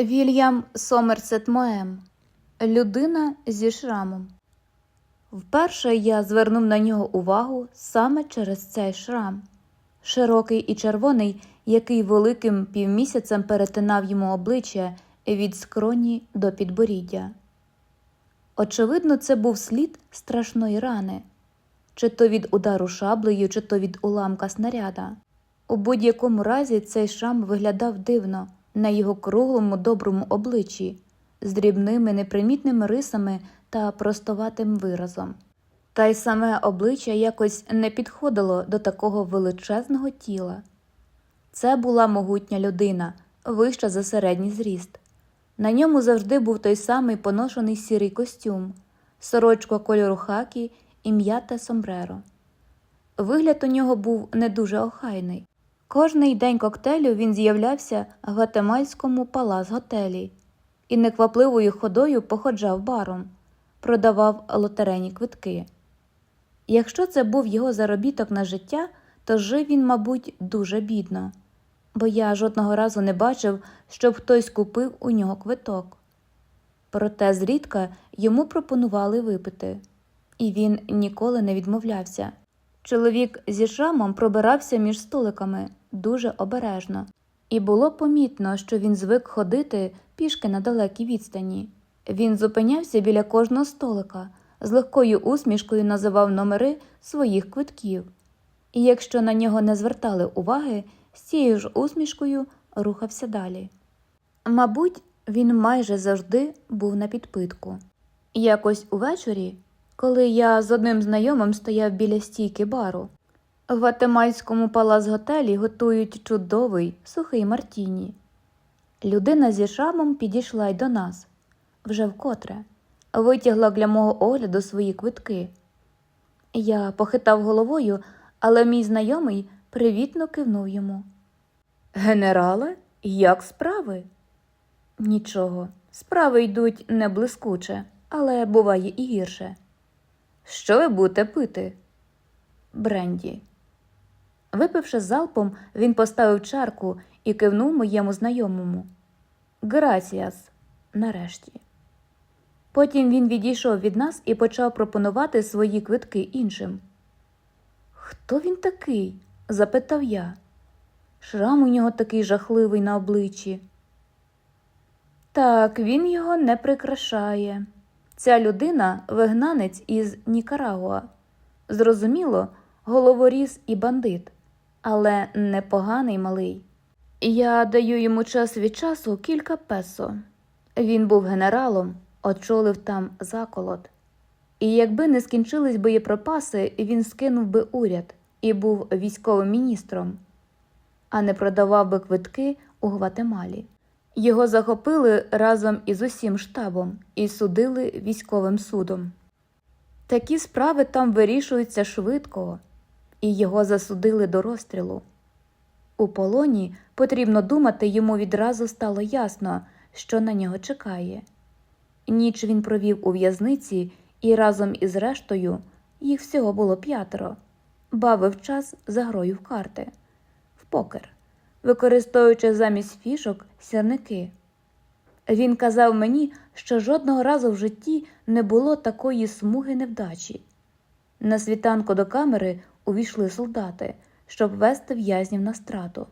Вільям Сомерсет Моем Людина зі шрамом. Вперше я звернув на нього увагу саме через цей шрам, широкий і червоний, який великим півмісяцем перетинав йому обличчя від скроні до підборіддя. Очевидно, це був слід страшної рани, чи то від удару шаблею, чи то від уламка снаряда. У будь-якому разі цей шрам виглядав дивно на його круглому доброму обличчі з дрібними непримітними рисами та простоватим виразом. Та й саме обличчя якось не підходило до такого величезного тіла. Це була могутня людина, вища за середній зріст. На ньому завжди був той самий поношений сірий костюм, сорочка кольору хакі і м'яте сомбреро. Вигляд у нього був не дуже охайний. Кожний день коктейлю він з'являвся в гватемальському палац готелі і неквапливою ходою походжав баром, продавав лотерейні квитки. Якщо це був його заробіток на життя, то жив він, мабуть, дуже бідно, бо я жодного разу не бачив, щоб хтось купив у нього квиток. Проте зрідка йому пропонували випити, і він ніколи не відмовлявся. Чоловік зі шрамом пробирався між столиками дуже обережно, і було помітно, що він звик ходити пішки на далекій відстані. Він зупинявся біля кожного столика, з легкою усмішкою називав номери своїх квитків, і якщо на нього не звертали уваги, з цією ж усмішкою рухався далі. Мабуть, він майже завжди був на підпитку. Якось увечері, коли я з одним знайомим стояв біля стійки бару, в Гватемальському палац-готелі готують чудовий сухий мартіні. Людина зі шрамом підійшла й до нас вже вкотре, витягла для мого огляду свої квитки. Я похитав головою, але мій знайомий привітно кивнув йому. Генерале, як справи? Нічого, справи йдуть не блискуче, але буває і гірше. Що ви будете пити? Бренді. Випивши залпом, він поставив чарку і кивнув моєму знайомому. Граціас, нарешті. Потім він відійшов від нас і почав пропонувати свої квитки іншим. Хто він такий? запитав я. Шрам у нього такий жахливий на обличчі. Так, він його не прикрашає. Ця людина вигнанець із Нікарагуа. Зрозуміло, головоріз і бандит, але непоганий малий. Я даю йому час від часу кілька песо. Він був генералом, очолив там заколот. І якби не скінчились боєприпаси, він скинув би уряд і був військовим міністром, а не продавав би квитки у Гватемалі. Його захопили разом із усім штабом і судили військовим судом. Такі справи там вирішуються швидко, і його засудили до розстрілу. У полоні потрібно думати, йому відразу стало ясно, що на нього чекає. Ніч він провів у в'язниці і разом із рештою їх всього було п'ятеро, бавив час за грою в карти, в покер, використовуючи замість фішок сірники. Він казав мені, що жодного разу в житті не було такої смуги невдачі. На світанку до камери увійшли солдати, щоб вести в'язнів на страту.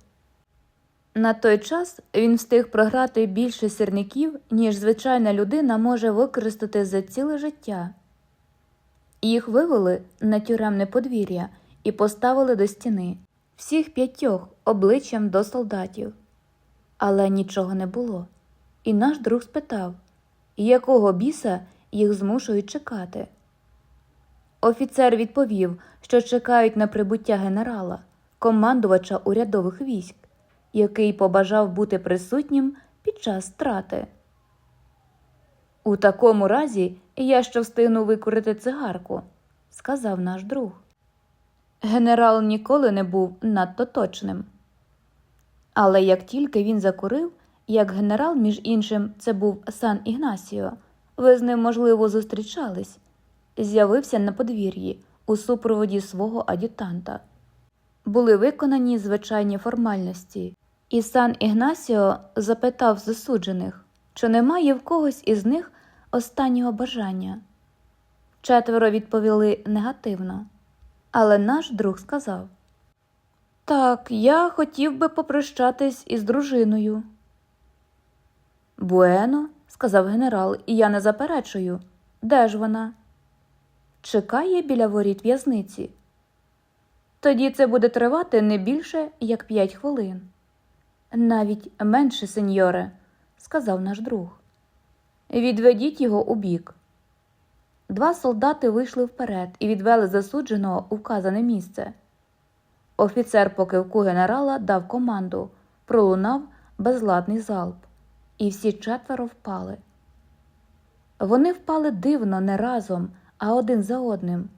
На той час він встиг програти більше сірників, ніж звичайна людина може використати за ціле життя. Їх вивели на тюремне подвір'я і поставили до стіни всіх п'ятьох обличчям до солдатів. Але нічого не було. І наш друг спитав, якого біса їх змушують чекати. Офіцер відповів, що чекають на прибуття генерала, командувача урядових військ, який побажав бути присутнім під час страти. У такому разі я ще встигну викурити цигарку, сказав наш друг. Генерал ніколи не був надто точним. Але як тільки він закурив, як генерал, між іншим, це був Сан Ігнасіо, ви з ним, можливо, зустрічались, з'явився на подвір'ї у супроводі свого ад'ютанта. Були виконані звичайні формальності, І сан Ігнасіо запитав засуджених, чи немає в когось із них останнього бажання. Четверо відповіли негативно, але наш друг сказав: Так, я хотів би попрощатись із дружиною. Буено, сказав генерал, і я не заперечую. Де ж вона? Чекає біля воріт в'язниці. Тоді це буде тривати не більше, як п'ять хвилин. Навіть менше, сеньоре, сказав наш друг. Відведіть його у бік. Два солдати вийшли вперед і відвели засудженого у вказане місце. Офіцер по кивку генерала дав команду, пролунав безладний залп, і всі четверо впали. Вони впали дивно не разом, а один за одним,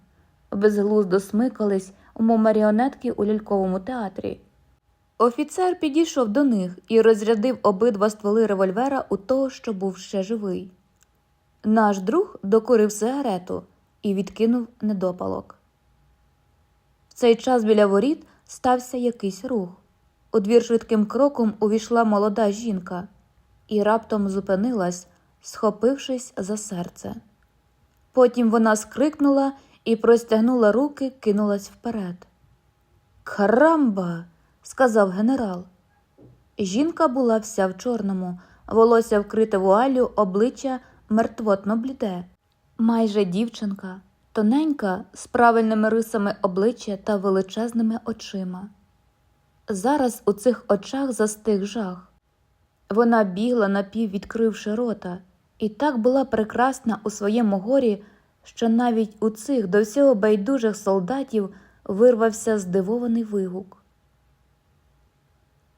безглуздо смикались, мов маріонетки у ляльковому театрі. Офіцер підійшов до них і розрядив обидва стволи револьвера у того, що був ще живий. Наш друг докурив сигарету і відкинув недопалок. В цей час біля воріт стався якийсь рух. У двір швидким кроком увійшла молода жінка і раптом зупинилась, схопившись за серце. Потім вона скрикнула і простягнула руки, кинулась вперед. Карамба! сказав генерал. Жінка була вся в чорному, волосся вкрите вуалю, обличчя мертвотно бліде. Майже дівчинка, тоненька, з правильними рисами обличчя та величезними очима. Зараз у цих очах застиг жах. Вона бігла напіввідкривши рота, і так була прекрасна у своєму горі, що навіть у цих до всього байдужих солдатів вирвався здивований вигук.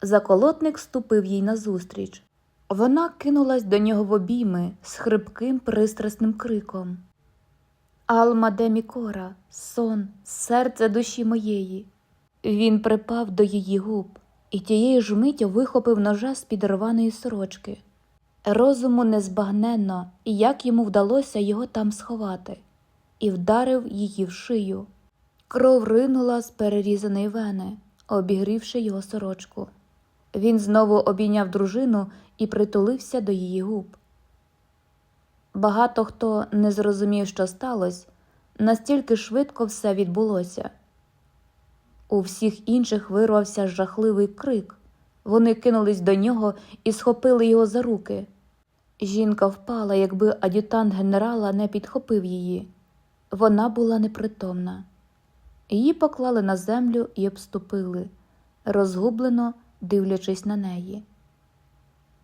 Заколотник ступив їй назустріч. Вона кинулась до нього в обійми з хрипким пристрасним криком. Алма де мікора, сон, серце душі моєї. Він припав до її губ і тієї ж миттю вихопив ножа з під рваної сорочки. Розуму незбагненно, як йому вдалося його там сховати, і вдарив її в шию. Кров ринула з перерізаної вени, обігрівши його сорочку. Він знову обійняв дружину і притулився до її губ. Багато хто не зрозумів, що сталося, настільки швидко все відбулося. У всіх інших вирвався жахливий крик. Вони кинулись до нього і схопили його за руки. Жінка впала, якби ад'ютант генерала не підхопив її. Вона була непритомна. Її поклали на землю і обступили, розгублено дивлячись на неї.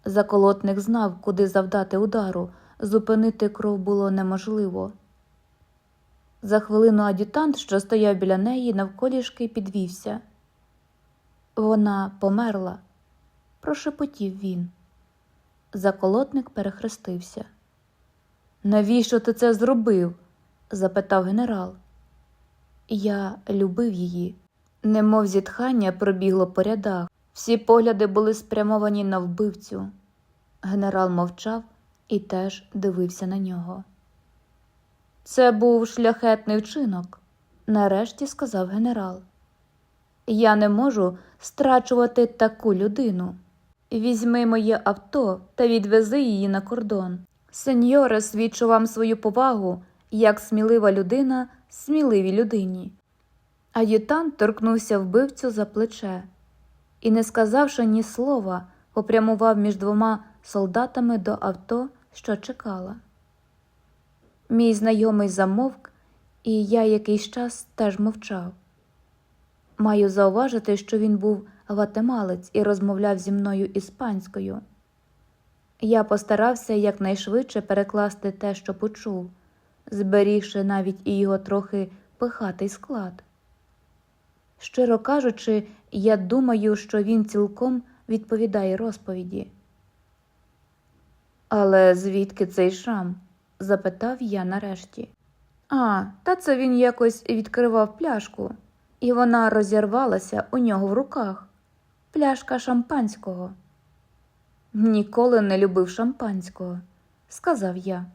Заколотник знав, куди завдати удару, зупинити кров було неможливо. За хвилину ад'ютант, що стояв біля неї, навколішки підвівся. Вона померла, прошепотів він. Заколотник перехрестився. Навіщо ти це зробив? запитав генерал. Я любив її, немов зітхання пробігло по рядах. Всі погляди були спрямовані на вбивцю. Генерал мовчав і теж дивився на нього. Це був шляхетний вчинок, нарешті сказав генерал. Я не можу страчувати таку людину. Візьми моє авто та відвези її на кордон. Сеньоре, свідчу вам свою повагу, як смілива людина сміливій людині. Ад'ютант торкнувся вбивцю за плече і, не сказавши ні слова, попрямував між двома солдатами до авто, що чекала. Мій знайомий замовк, і я якийсь час теж мовчав. Маю зауважити, що він був гватемалець і розмовляв зі мною іспанською. Я постарався якнайшвидше перекласти те, що почув, зберігши навіть і його трохи пихатий склад. Щиро кажучи, я думаю, що він цілком відповідає розповіді. Але звідки цей шрам? запитав я нарешті. А, та це він якось відкривав пляшку, і вона розірвалася у нього в руках. Пляшка шампанського. Ніколи не любив шампанського, сказав я.